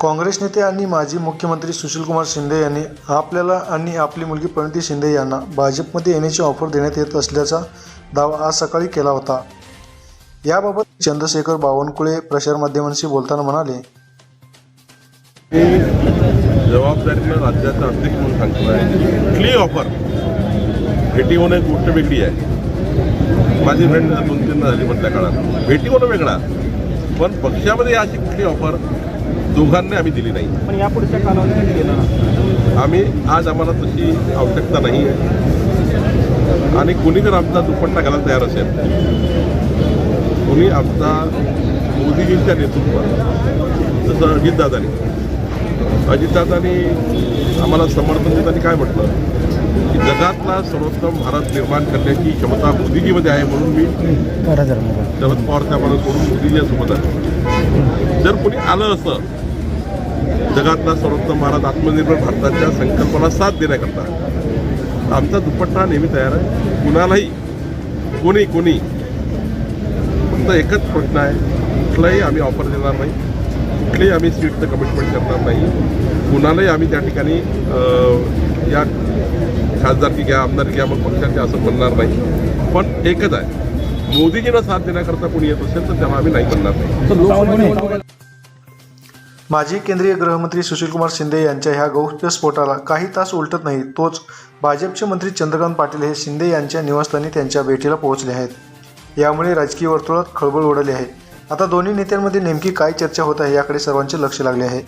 काँग्रेस नेते आणि माजी मुख्यमंत्री सुशीलकुमार शिंदे यांनी आपल्याला आणि आपली मुलगी प्रणिती शिंदे यांना भाजपमध्ये येण्याची ऑफर देण्यात येत असल्याचा दावा आज सकाळी केला होता. याबाबत चंद्रशेखर बावनकुळे प्रसारमाध्यमांशी बोलताना म्हणाले मी जबाबदारीनं राज्याचा अध्यक्ष म्हणून सांगतोय. कुठलीही ऑफर भेटी होणं एक गोष्ट वेगळी आहे. माझी भेट दोन तीन झाली मधल्या काळात. भेटी होणं वेगळा. पण पक्षामध्ये अशी कुठली ऑफर दोघांनी आम्ही दिली नाही. पण यापुढच्या कालावधीत आम्ही आज आम्हाला तशी आवश्यकता नाही आहे. आणि कोणी जर आमचा दुपट्टा घालायला तयार असेल. कोणी आमचा मोदीजींच्या नेतृत्वात जसं अजितदादांनी. अजितदादांनी आम्हाला समर्थन देताना काय म्हटलं? जगातला सर्वोत्तम भारत निर्माण करण्याची क्षमता मोदीजीमध्ये आहे म्हणून मी शरद पवार साहेबांना सोडून मोदीजीसोबत आहे. जर कोणी आलं असं जगातला सर्वोत्तम भारत आत्मनिर्भर भारताच्या संकल्पना साथ देण्याकरता आमचा दुपट्टा नेहमी तयार आहे. कुणालाही कोणी कोणी फक्त एकच प्रश्न आहे. कुठलाही आम्ही ऑफर देणार नाही. कुठलेही आम्ही सीटचं कमिटमेंट करणार नाही. कुणालाही आम्ही त्या ठिकाणी या खासदारकी घ्या आमदारकी घ्या मग पक्षाचे असं म्हणणार नाही. पण एकच आहे मोदीजींना साथ देण्याकरता कोणी येत असेल तर त्याला आम्ही नाही म्हणणार नाही माजी केंद्रीय गृहमंत्री सुशीलकुमार शिंदे यांच्या ह्या गौप्यस्फोटाला काही तास उलटत नाही तोच भाजपचे मंत्री चंद्रकांत पाटील हे शिंदे यांच्या निवासस्थानी त्यांच्या भेटीला पोहोचले आहेत. यामुळे राजकीय वर्तुळात खळबळ उडाली आहे. आता दोन्ही नेत्यांमध्ये नेमकी काय चर्चा होत आहे याकडे सर्वांचे लक्ष लागले आहे.